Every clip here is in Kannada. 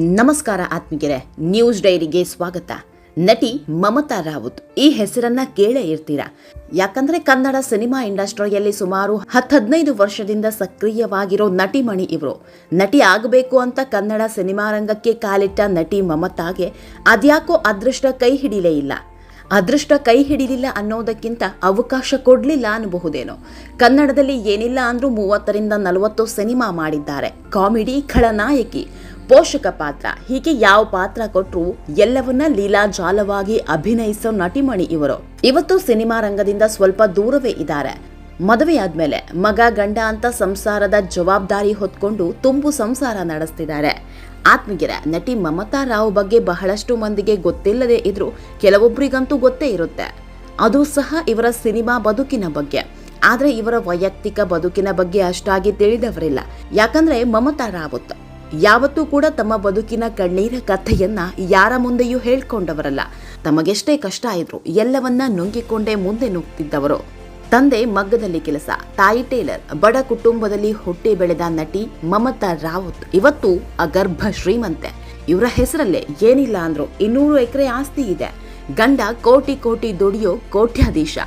ನಮಸ್ಕಾರ ಆತ್ಮಿಗೆರೆ ನ್ಯೂಸ್ ಡೈರಿಗೆ ಸ್ವಾಗತ. ನಟಿ ಮಮತಾ ರಾವುತ್ ಈ ಹೆಸರನ್ನ ಕೇಳೇ ಇರ್ತೀರಾ? ಯಾಕಂದ್ರೆ ಕನ್ನಡ ಸಿನಿಮಾ ಇಂಡಸ್ಟ್ರಿಯಲ್ಲಿ ಸುಮಾರು ಹತ್ತು ಹದಿನೈದು ವರ್ಷದಿಂದ ಸಕ್ರಿಯವಾಗಿರೋ ನಟಿಮಣಿ ಇವರು. ನಟಿ ಆಗಬೇಕು ಅಂತ ಕನ್ನಡ ಸಿನಿಮಾ ರಂಗಕ್ಕೆ ಕಾಲಿಟ್ಟ ನಟಿ ಮಮತಾಗೆ ಅದ್ಯಾಕೋ ಅದೃಷ್ಟ ಕೈ ಹಿಡಿಲೇ ಇಲ್ಲ. ಅದೃಷ್ಟ ಕೈ ಹಿಡಿಲಿಲ್ಲ ಅನ್ನೋದಕ್ಕಿಂತ ಅವಕಾಶ ಕೊಡ್ಲಿಲ್ಲ ಅನ್ನಬಹುದೇನೋ ಕನ್ನಡದಲ್ಲಿ ಏನಿಲ್ಲ ಅಂದ್ರೂ ಮೂವತ್ತರಿಂದ ನಲವತ್ತು ಸಿನಿಮಾ ಮಾಡಿದ್ದಾರೆ. ಕಾಮಿಡಿ, ಖಳನಾಯಕಿ. ಪೋಷಕ ಪಾತ್ರ. ಹೀಗೆ ಯಾವ ಪಾತ್ರ ಕೊಟ್ಟರು ಎಲ್ಲವನ್ನ ಲೀಲಾಜಾಲವಾಗಿ ಅಭಿನಯಿಸೋ ನಟಿಮಣಿ ಇವರು. ಇವತ್ತು ಸಿನಿಮಾ ರಂಗದಿಂದ ಸ್ವಲ್ಪ ದೂರವೇ ಇದ್ದಾರೆ. ಮದುವೆಯಾದ್ಮೇಲೆ ಮಗ ಗಂಡ ಅಂತ ಸಂಸಾರದ ಜವಾಬ್ದಾರಿ ಹೊತ್ಕೊಂಡು ತುಂಬು ಸಂಸಾರ ನಡೆಸ್ತಿದ್ದಾರೆ. ಆತ್ಮಗಿರ ನಟಿ ಮಮತಾ ರಾವ್ ಬಗ್ಗೆ ಬಹಳಷ್ಟು ಮಂದಿಗೆ ಗೊತ್ತಿಲ್ಲದೆ ಇದ್ರೂ ಕೆಲವೊಬ್ಬರಿಗಂತೂ ಗೊತ್ತೇ ಇರುತ್ತೆ. ಅದು ಸಹ ಇವರ ಸಿನಿಮಾ ಬದುಕಿನ ಬಗ್ಗೆ. ಆದ್ರೆ ಇವರ ವೈಯಕ್ತಿಕ ಬದುಕಿನ ಬಗ್ಗೆ ಅಷ್ಟಾಗಿ ತಿಳಿದವರಿಲ್ಲ. ಯಾಕಂದ್ರೆ ಮಮತಾ ರಾವತ್ ಯಾವತ್ತೂ ಕೂಡ ತಮ್ಮ ಬದುಕಿನ ಕಣ್ಣೀರ ಕಥೆಯನ್ನ ಯಾರ ಮುಂದೆಯೂ ಹೇಳ್ಕೊಂಡವರಲ್ಲ. ತಮಗೆಷ್ಟೇ ಕಷ್ಟ ಇದ್ರು ಎಲ್ಲವನ್ನ ನುಂಗಿಕೊಂಡೇ ಮುಂದೆ ನುಗ್ತಿದ್ದವರು. ತಂದೆ ಮಗ್ಗದಲ್ಲಿ ಕೆಲಸ, ತಾಯಿ ಟೇಲರ್, ಬಡ ಕುಟುಂಬದಲ್ಲಿ ಹುಟ್ಟಿ ಬೆಳೆದ ನಟಿ ಮಮತಾ ರಾವತ್ ಇವತ್ತು ಅಗರ್ಭ ಶ್ರೀಮಂತೆ. ಇವರ ಹೆಸರಲ್ಲೇ ಏನಿಲ್ಲ ಅಂದ್ರು ಇನ್ನೂರು ಎಕರೆ ಆಸ್ತಿ ಇದೆ. ಗಂಡ ಕೋಟಿ ಕೋಟಿ ದುಡಿಯೋ ಕೋಟ್ಯಾಧೀಶ.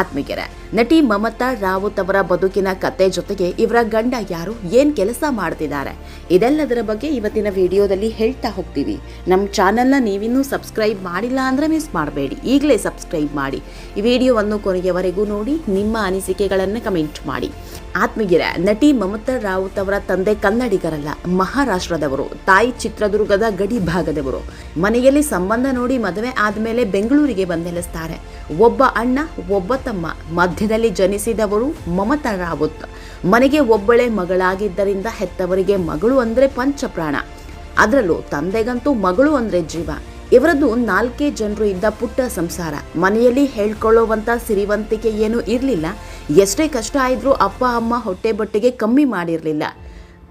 ಆತ್ಮಿಗೆರೆ ನಟಿ ಮಮತಾ ರಾವುತ್ ಅವರ ಬದುಕಿನ ಕತೆ ಜೊತೆಗೆ ಇವರ ಗಂಡ ಯಾರು, ಏನ್ ಕೆಲಸ ಮಾಡ್ತಿದ್ದಾರೆ, ಇದೆಲ್ಲದರ ಬಗ್ಗೆ ಇವತ್ತಿನ ವಿಡಿಯೋದಲ್ಲಿ ಹೇಳ್ತಾ ಹೋಗ್ತೀವಿ. ನಮ್ಮ ಚಾನೆಲ್ನ ನೀವಿನ್ನೂ ಸಬ್ಸ್ಕ್ರೈಬ್ ಮಾಡಿಲ್ಲ ಅಂದ್ರೆ ಮಿಸ್ ಮಾಡಬೇಡಿ. ಈಗಲೇ ಸಬ್ಸ್ಕ್ರೈಬ್ ಮಾಡಿ. ಈ ವಿಡಿಯೋವನ್ನು ಕೊನೆಯವರೆಗೂ ನೋಡಿ, ನಿಮ್ಮ ಅನಿಸಿಕೆಗಳನ್ನು ಕಮೆಂಟ್ ಮಾಡಿ. ಆತ್ಮಗಿರ ನಟಿ ಮಮತಾ ರಾವುತ್ ಅವರ ತಂದೆ ಕನ್ನಡಿಗರಲ್ಲ, ಮಹಾರಾಷ್ಟ್ರದವರು, ತಾಯಿ ಚಿತ್ರದುರ್ಗದ ಗಡಿ ಭಾಗದವರು. ಮನೆಯಲ್ಲಿ ಸಂಬಂಧ ನೋಡಿ ಮದುವೆ ಆದಮೇಲೆ ಬೆಂಗಳೂರಿಗೆ ಬಂದೆಲೆಸ್ತಾರೆ ಒಬ್ಬ ಅಣ್ಣ, ಒಬ್ಬ ತಮ್ಮ, ಮಧ್ಯದಲ್ಲಿ ಜನಿಸಿದವರು ಮಮತಾ ರಾವುತ್. ಮನೆಗೆ ಒಬ್ಬಳೆ ಮಗಳಾಗಿದ್ದರಿಂದ ಹೆತ್ತವರಿಗೆ ಮಗಳು ಅಂದ್ರೆ ಪಂಚಪ್ರಾಣ. ಅದರಲ್ಲೂ ತಂದೆಗಂತೂ ಮಗಳು ಅಂದ್ರೆ ಜೀವ. ಇವರದ್ದು ನಾಲ್ಕೇ ಜನರು ಇದ್ದ ಪುಟ್ಟ ಸಂಸಾರ. ಮನೆಯಲ್ಲಿ ಹೇಳ್ಕೊಳ್ಳುವಂತ ಸಿರಿವಂತಿಕೆ ಏನೂ ಇರಲಿಲ್ಲ. ಎಷ್ಟೇ ಕಷ್ಟ ಆಯಿದ್ರೂ ಅಪ್ಪ, ಅಮ್ಮ ಹೊಟ್ಟೆ ಬಟ್ಟೆಗೆ ಕಮ್ಮಿ ಮಾಡಿರಲಿಲ್ಲ.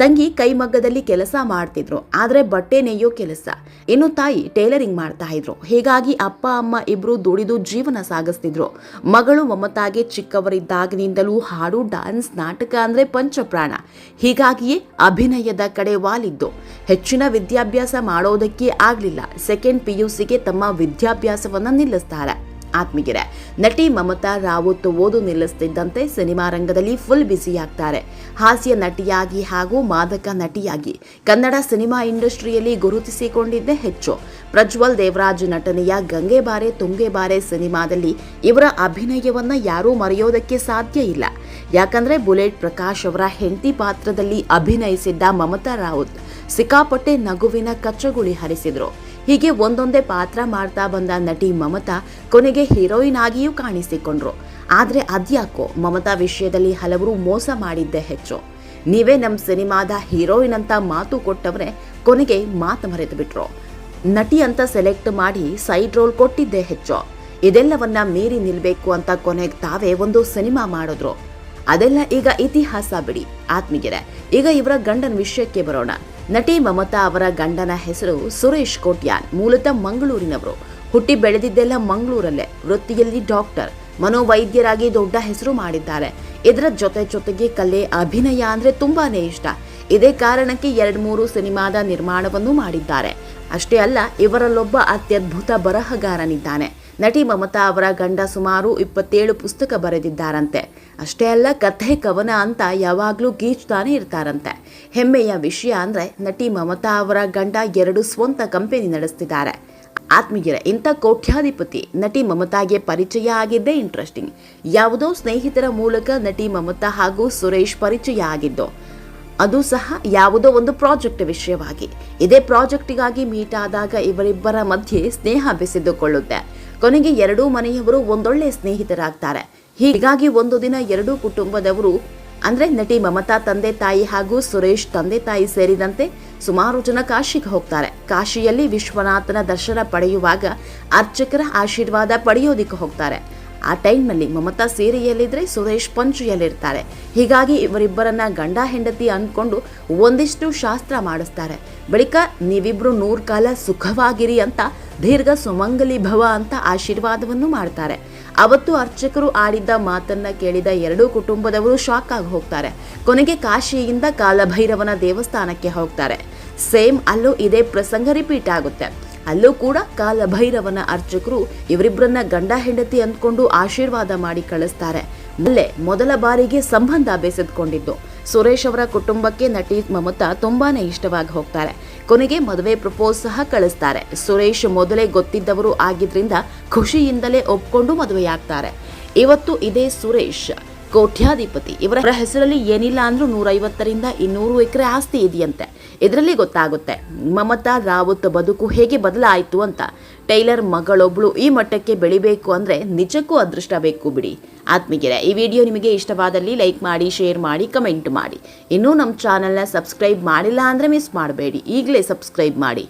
ತಂಗಿ ಕೈಮಗ್ಗದಲ್ಲಿ ಕೆಲಸ ಮಾಡ್ತಿದ್ರು, ಆದರೆ ಬಟ್ಟೆ ನೇಯೋ ಕೆಲಸ. ಇನ್ನು ತಾಯಿ ಟೇಲರಿಂಗ್ ಮಾಡ್ತಾ ಇದ್ರು. ಹೀಗಾಗಿ ಅಪ್ಪ, ಅಮ್ಮ ಇಬ್ರು ದುಡಿದು ಜೀವನ ಸಾಗಿಸ್ತಿದ್ರು. ಮಗಳು ಮಮತಾಗೆ ಚಿಕ್ಕವರಿದ್ದಾಗಿನಿಂದಲೂ ಹಾಡು, ಡಾನ್ಸ್, ನಾಟಕ ಅಂದ್ರೆ ಪಂಚಪ್ರಾಣ. ಹೀಗಾಗಿಯೇ ಅಭಿನಯದ ಕಡೆ ವಾಲಿದ್ದು. ಹೆಚ್ಚಿನ ವಿದ್ಯಾಭ್ಯಾಸ ಮಾಡೋದಕ್ಕೆ ಆಗ್ಲಿಲ್ಲ. ಸೆಕೆಂಡ್ ಪಿಯುಸಿಗೆ ತಮ್ಮ ವಿದ್ಯಾಭ್ಯಾಸವನ್ನ ನಿಲ್ಲಿಸ್ತಾರೆ. ಆತ್ಮೀಗೆರೆ ನಟಿ ಮಮತಾ ರಾವತ್ ಓದು ನಿಲ್ಲಿಸ್ತಿದ್ದಂತೆ ಸಿನಿಮಾ ರಂಗದಲ್ಲಿ ಫುಲ್ ಬ್ಯುಸಿಯಾಗ್ತಾರೆ ಹಾಸ್ಯ ನಟಿಯಾಗಿ ಹಾಗೂ ಮಾದಕ ನಟಿಯಾಗಿ ಕನ್ನಡ ಸಿನಿಮಾ ಇಂಡಸ್ಟ್ರಿಯಲ್ಲಿ ಗುರುತಿಸಿಕೊಂಡಿದ್ದೇ ಹೆಚ್ಚು. ಪ್ರಜ್ವಲ್ ದೇವರಾಜ್ ನಟನೆಯ ಗಂಗೆ ಬಾರೆ ತುಂಗೆ ಬಾರೆ ಸಿನಿಮಾದಲ್ಲಿ ಇವರ ಅಭಿನಯವನ್ನ ಯಾರೂ ಮರೆಯೋದಕ್ಕೆ ಸಾಧ್ಯ ಇಲ್ಲ. ಯಾಕಂದ್ರೆ ಬುಲೆಟ್ ಪ್ರಕಾಶ್ ಅವರ ಹೆಂಡತಿ ಪಾತ್ರದಲ್ಲಿ ಅಭಿನಯಿಸಿದ್ದ ಮಮತಾ ರಾವತ್ ಸಿಕ್ಕಾಪಟ್ಟೆ ನಗುವಿನ ಕಚ್ಚಗುಳಿ ಹರಿಸಿದ್ರು. ಹೀಗೆ ಒಂದೊಂದೇ ಪಾತ್ರ ಮಾಡ್ತಾ ಬಂದ ನಟಿ ಮಮತಾ ಕೊನೆಗೆ ಹೀರೋಯಿನ್ ಆಗಿಯೂ ಕಾಣಿಸಿಕೊಂಡ್ರು. ಆದರೆ ಅದ್ಯಾಕೋ ಮಮತಾ ವಿಷಯದಲ್ಲಿ ಹಲವರು ಮೋಸ ಮಾಡಿದ್ದೇ ಹೆಚ್ಚು. ನೀವೇ ನಮ್ಮ ಸಿನಿಮಾದ ಹೀರೋಯಿನ್ ಅಂತ ಮಾತು ಕೊಟ್ಟವ್ರೆ ಕೊನೆಗೆ ಮಾತು ಮರೆತು ಬಿಟ್ರು. ನಟಿ ಅಂತ ಸೆಲೆಕ್ಟ್ ಮಾಡಿ ಸೈಡ್ ರೋಲ್ ಕೊಟ್ಟಿದ್ದೇ ಹೆಚ್ಚು. ಇದೆಲ್ಲವನ್ನ ಮೀರಿ ನಿಲ್ಬೇಕು ಅಂತ ಕೊನೆಗೆ ತಾವೇ ಒಂದು ಸಿನಿಮಾ ಮಾಡಿದ್ರು. ಅದೆಲ್ಲ ಈಗ ಇತಿಹಾಸ ಬಿಡಿ, ಆತ್ಮೀಯರ. ಈಗ ಇವರ ಗಂಡನ ವಿಷಯಕ್ಕೆ ಬರೋಣ. ನಟಿ ಮಮತಾ ಅವರ ಗಂಡನ ಹೆಸರು ಸುರೇಶ್ ಕೋಟ್ಯಾನ್, ಮೂಲತಃ ಮಂಗಳೂರಿನವರು. ಹುಟ್ಟಿ ಬೆಳೆದಿದ್ದೆಲ್ಲ ಮಂಗಳೂರಲ್ಲೇ, ವೃತ್ತಿಯಲ್ಲಿ ಡಾಕ್ಟರ್. ಮನೋವೈದ್ಯರಾಗಿ ದೊಡ್ಡ ಹೆಸರು ಮಾಡಿದ್ದಾರೆ. ಇದರ ಜೊತೆ ಜೊತೆಗೆ ಕಲೆ, ಅಭಿನಯ ಅಂದ್ರೆ ತುಂಬಾನೇ ಇಷ್ಟ. ಇದೇ ಕಾರಣಕ್ಕೆ ಎರಡ್ ಮೂರು ಸಿನಿಮಾದ ನಿರ್ಮಾಣವನ್ನು ಮಾಡಿದ್ದಾರೆ. ಅಷ್ಟೇ ಅಲ್ಲ, ಇವರಲ್ಲೊಬ್ಬ ಅತ್ಯದ್ಭುತ ಬರಹಗಾರನಿದ್ದಾನೆ. ನಟಿ ಮಮತಾ ಅವರ ಗಂಡ ಸುಮಾರು ಇಪ್ಪತ್ತೇಳು ಪುಸ್ತಕ ಬರೆದಿದ್ದಾರಂತೆ. ಅಷ್ಟೇ ಅಲ್ಲ, ಕಥೆ ಕವನ ಅಂತ ಯಾವಾಗಲೂ ಗೀಚ್ತಾನೆ ಇರ್ತಾರಂತೆ. ಹೆಮ್ಮೆಯ ವಿಷಯ ಅಂದರೆ ನಟಿ ಮಮತಾ ಅವರ ಗಂಡ ಎರಡು ಸ್ವಂತ ಕಂಪನಿ ನಡೆಸ್ತಿದ್ದಾರೆ. ಆತ್ಮೀಯರ ಇಂಥ ಕೋಟ್ಯಾಧಿಪತಿ ನಟಿ ಮಮತಾಗೆ ಪರಿಚಯ ಆಗಿದ್ದೇ ಇಂಟ್ರೆಸ್ಟಿಂಗ್ ಯಾವುದೋ ಸ್ನೇಹಿತರ ಮೂಲಕ ನಟಿ ಮಮತಾ ಹಾಗೂ ಸುರೇಶ್ ಪರಿಚಯ ಆಗಿದ್ದು, ಅದು ಸಹ ಯಾವುದೋ ಒಂದು ಪ್ರಾಜೆಕ್ಟ್ ವಿಷಯವಾಗಿ. ಇದೇ ಪ್ರಾಜೆಕ್ಟಿಗಾಗಿ ಮೀಟ್ ಆದಾಗ ಇವರಿಬ್ಬರ ಮಧ್ಯೆ ಸ್ನೇಹ ಬೆಸೆದುಕೊಳ್ಳುತ್ತೆ. ಕೊನೆಗೆ ಎರಡೂ ಮನೆಯವರು ಒಂದೊಳ್ಳೆ ಸ್ನೇಹಿತರಾಗ್ತಾರೆ. ಹೀಗಾಗಿ ಒಂದು ದಿನ ಎರಡೂ ಕುಟುಂಬದವರು, ಅಂದ್ರೆ ನಟಿ ಮಮತಾ ತಂದೆ ತಾಯಿ ಹಾಗೂ ಸುರೇಶ್ ತಂದೆ ತಾಯಿ ಸೇರಿದಂತೆ ಸುಮಾರು ಜನ ಕಾಶಿಗೆ ಹೋಗ್ತಾರೆ. ಕಾಶಿಯಲ್ಲಿ ವಿಶ್ವನಾಥನ ದರ್ಶನ ಪಡೆಯುವಾಗ ಅರ್ಚಕರ ಆಶೀರ್ವಾದ ಪಡೆಯೋದಿಕ್ಕೆ ಹೋಗ್ತಾರೆ. ಆ ಟೈಮ್ನಲ್ಲಿ ಮಮತಾ ಸೀರೆಯಲ್ಲಿದ್ದರೆ ಸುರೇಶ್ ಪಂಚೆಯಲ್ಲಿರ್ತಾರೆ. ಹೀಗಾಗಿ ಇವರಿಬ್ಬರನ್ನ ಗಂಡ ಹೆಂಡತಿ ಅಂದ್ಕೊಂಡು ಒಂದಿಷ್ಟು ಶಾಸ್ತ್ರ ಮಾಡಿಸ್ತಾರೆ. ಬಳಿಕ ನೀವಿಬ್ಬರು ನೂರು ಕಾಲ ಸುಖವಾಗಿರಿ ಅಂತ, ದೀರ್ಘ ಸುಮಂಗಲಿ ಭವ ಅಂತ ಆಶೀರ್ವಾದವನ್ನು ಮಾಡ್ತಾರೆ. ಅವತ್ತು ಅರ್ಚಕರು ಆಡಿದ್ದ ಮಾತನ್ನ ಕೇಳಿದ ಎರಡೂ ಕುಟುಂಬದವರು ಶಾಕ್ ಆಗಿ ಹೋಗ್ತಾರೆ. ಕೊನೆಗೆ ಕಾಶಿಯಿಂದ ಕಾಲಭೈರವನ ದೇವಸ್ಥಾನಕ್ಕೆ ಹೋಗ್ತಾರೆ. ಸೇಮ್ ಅಲ್ಲೂ ಇದೇ ಪ್ರಸಂಗ ರಿಪೀಟ್ ಆಗುತ್ತೆ. ಅಲ್ಲೂ ಕೂಡ ಕಾಲಭೈರವನ ಅರ್ಚಕರು ಇವರಿಬ್ಬರನ್ನ ಗಂಡ ಹೆಂಡತಿ ಅಂದ್ಕೊಂಡು ಆಶೀರ್ವಾದ ಮಾಡಿ ಕಳಿಸ್ತಾರೆ. ಅಲ್ಲೇ ಮೊದಲ ಬಾರಿಗೆ ಸಂಬಂಧ ಬೆಸೆದುಕೊಂಡಿದ್ದು. ಸುರೇಶ್ ಅವರ ಕುಟುಂಬಕ್ಕೆ ನಟಿ ಮಮತಾ ತುಂಬಾನೇ ಇಷ್ಟವಾಗಿ ಹೋಗ್ತಾರೆ. ಕೊನೆಗೆ ಮದುವೆ ಪ್ರಪೋಸ್ ಸಹ ಕಳಿಸ್ತಾರೆ. ಸುರೇಶ್ ಮೊದಲೇ ಗೊತ್ತಿದ್ದವರು ಆಗಿದ್ರಿಂದ ಖುಷಿಯಿಂದಲೇ ಒಪ್ಕೊಂಡು ಮದುವೆಯಾಗ್ತಾರೆ. ಇವತ್ತು ಇದೇ ಸುರೇಶ್. ಕೋಟ್ಯಾಧಿಪತಿ. ಇವರ ಹೆಸರಲ್ಲಿ ಏನಿಲ್ಲ ಅಂದ್ರೂ ನೂರೈವತ್ತರಿಂದ ಇನ್ನೂರು ಎಕರೆ ಆಸ್ತಿ ಇದೆಯಂತೆ. ಇದರಲ್ಲಿ ಗೊತ್ತಾಗುತ್ತೆ, ಮಮತಾ ರಾವತ್ ಬದುಕು ಹೇಗೆ ಬದಲಾಯಿತು ಅಂತ. ಟೈಲರ್ ಮಗಳೊಬ್ಳು ಈ ಮಟ್ಟಕ್ಕೆ ಬೆಳಿಬೇಕು ಅಂದ್ರೆ ನಿಜಕ್ಕೂ ಅದೃಷ್ಟ ಬೇಕು ಬಿಡಿ. ಆತ್ಮೀಗೆರೆ ಈ ವಿಡಿಯೋ ನಿಮಗೆ ಇಷ್ಟವಾದಲ್ಲಿ ಲೈಕ್ ಮಾಡಿ, ಶೇರ್ ಮಾಡಿ, ಕಮೆಂಟ್ ಮಾಡಿ. ಇನ್ನೂ ನಮ್ಮ ಚಾನಲ್ನ ಸಬ್ಸ್ಕ್ರೈಬ್ ಮಾಡಿಲ್ಲ ಅಂದ್ರೆ ಮಿಸ್ ಮಾಡಬೇಡಿ. ಈಗಲೇ ಸಬ್ಸ್ಕ್ರೈಬ್ ಮಾಡಿ.